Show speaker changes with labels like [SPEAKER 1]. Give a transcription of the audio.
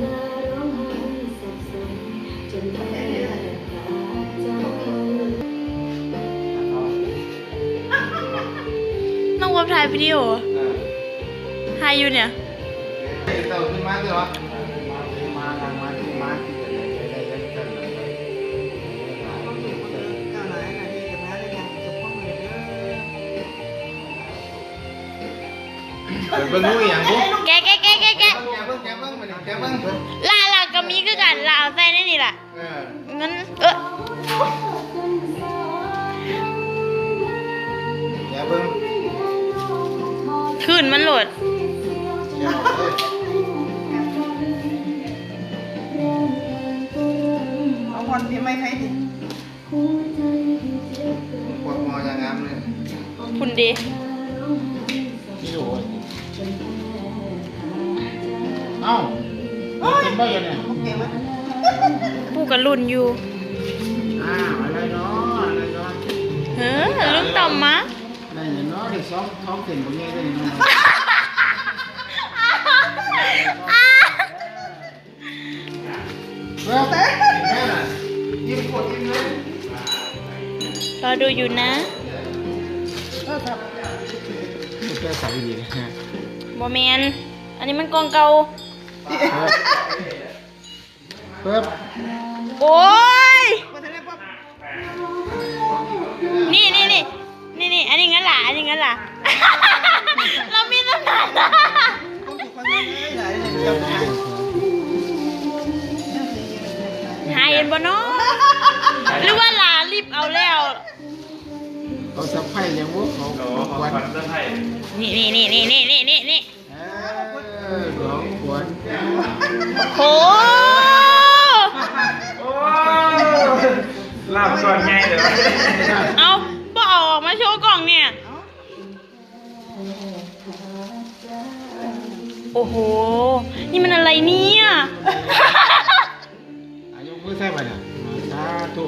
[SPEAKER 1] น้องวับถ่ายวิดีโอ
[SPEAKER 2] เออ
[SPEAKER 1] ถ่ายอยู่เนี่ย
[SPEAKER 2] เต่าขึ้นมาสิวะมา เปิดเบิ้งงูอย่างงู
[SPEAKER 1] แกะแกะแกะแกะแกะ
[SPEAKER 2] แกเบิ้งแกเบิ้งมาแกเบิ้ง
[SPEAKER 1] ลาลาก็มีคือกันลาเอาใส่ในนี่ล่ะ
[SPEAKER 2] เออ
[SPEAKER 1] งั้นเออ
[SPEAKER 2] แกเบิ้ง
[SPEAKER 1] คืนมันโหลด
[SPEAKER 2] แกเบิ้ง
[SPEAKER 3] Ông còn thì mày thấy thì
[SPEAKER 2] ปวดมออย่างงามเลย
[SPEAKER 1] คุณดี
[SPEAKER 2] อ้าเป็นได้ยังไง
[SPEAKER 3] ok mất.
[SPEAKER 1] ผู้กับรุ่นอยู่
[SPEAKER 2] อ้าวอะไรเนาะอะไรเนาะ
[SPEAKER 1] เฮ้อลุงต่อมมา
[SPEAKER 2] ได้เห็นเนาะได้สองท้องเต็มบ่เงี้ยได้เนาะเฮ้ยแม่น่ะยิ้มกดยิ้มเลย
[SPEAKER 1] รอดูอยู่นะ
[SPEAKER 2] แก้ใส่ดีนะฮะ
[SPEAKER 1] บอแมนอันนี้มันกองเก่า
[SPEAKER 2] เพิ่
[SPEAKER 1] โอ้ย นี่นี่นี่นี่นี่อันนี้งั้นล่ะ อันนี้งั้นล่ะ เรามีตั้งนานหายเห็นบ่เนาะหรือว่าลารีบเอาแล้ว
[SPEAKER 2] เขาสับไพ่ยังวุ้เขาวั
[SPEAKER 1] น นี่นี่นี่นี่นี่นี่นี่
[SPEAKER 2] หลวงขวด
[SPEAKER 1] โห
[SPEAKER 4] ลาบก่อนไงเดี๋ยว
[SPEAKER 1] เอาบ่เอาออกมาโชว์กล่องเนี่ย โอ้โห นี่มันอะไรเนี่ย
[SPEAKER 2] อายุมือใส่ไปเนี่ยสาธุ